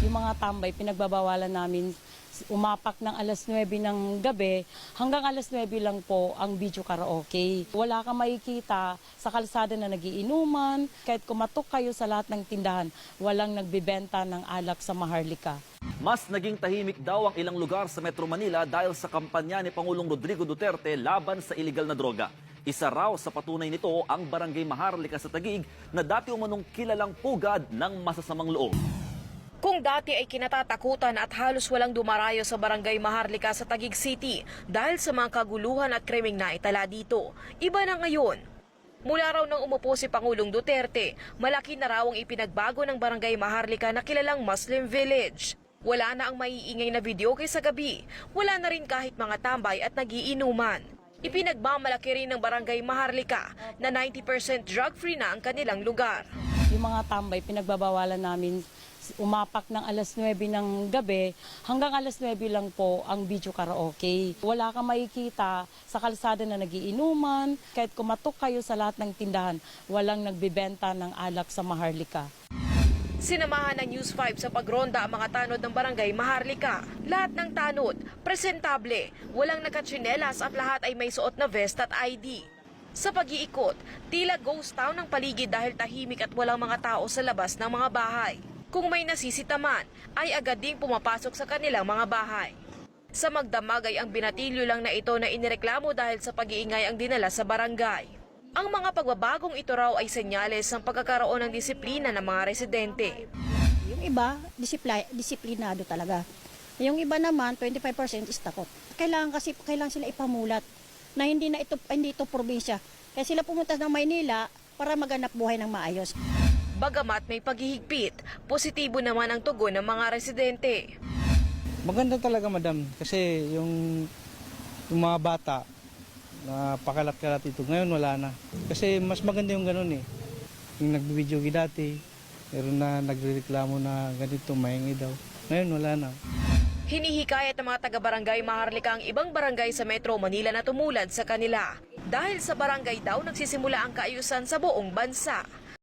Yung mga tambay, pinagbabawalan namin umapak ng alas 9 ng gabi hanggang alas 9 lang po ang video karaoke. Wala kang makikita sa kalsada na nagiinuman. Kahit kumatok kayo sa lahat ng tindahan, walang nagbibenta ng alak sa Maharlika. Mas naging tahimik daw ang ilang lugar sa Metro Manila dahil sa kampanya ni Pangulong Rodrigo Duterte laban sa iligal na droga. Isa raw sa patunay nito ang Barangay Maharlika sa Taguig na dati umanong kilalang pugad ng masasamang loob. Kung dati ay kinatatakutan at halos walang dumarayo sa barangay Maharlika sa Taguig City dahil sa mga kaguluhan at krimeng naitala dito, iba na ngayon. Mula raw nang umupo si Pangulong Duterte, malaki na raw ang ipinagbago ng barangay Maharlika na kilalang Muslim Village. Wala na ang maiingay na video kaysa gabi. Wala na rin kahit mga tambay at nagiinuman. Ipinagmamalaki rin ng barangay Maharlika na 90% drug-free na ang kanilang lugar. Yung mga tambay, pinagbabawalan namin umapak ng alas 9 ng gabi hanggang alas 9 lang po ang video karaoke. Wala kang makikita sa kalsada na nagiinuman. Kahit kumatok kayo sa lahat ng tindahan, walang nagbibenta ng alak sa Maharlika. Sinamahan ng News 5 sa pagronda ang mga tanod ng barangay Maharlika. Lahat ng tanod, presentable, walang nakatsinelas at lahat ay may suot na vest at ID. Sa pag-iikot, tila ghost town ang paligid dahil tahimik at walang mga tao sa labas ng mga bahay. Kung may nasisita man, ay agad ding pumapasok sa kanilang mga bahay. Sa magdamag ay ang binatilyo lang na ito na inireklamo dahil sa pag-iingay ang dinala sa barangay. Ang mga pagbabagong ito raw ay senyales ng pagkakaroon ng disiplina ng mga residente. Yung iba, disipli- disiplinado talaga. Yung iba naman, 25% is takot. Kailangan kasi kailangan sila ipamulat na hindi na ito hindi ito probinsya. Kaya sila pumunta ng Maynila para maganap buhay ng maayos. Bagamat may paghihigpit, positibo naman ang tugon ng mga residente. Maganda talaga madam kasi yung, yung mga bata na pakalat-kalat ito ngayon wala na. Kasi mas maganda yung ganun eh. Yung nagbibideo dati, meron na nagrereklamo na ganito, mahingi daw. Ngayon wala na. Hinihikayat ng mga taga-barangay Maharlika ang ibang barangay sa Metro Manila na tumulad sa kanila. Dahil sa barangay daw nagsisimula ang kaayusan sa buong bansa.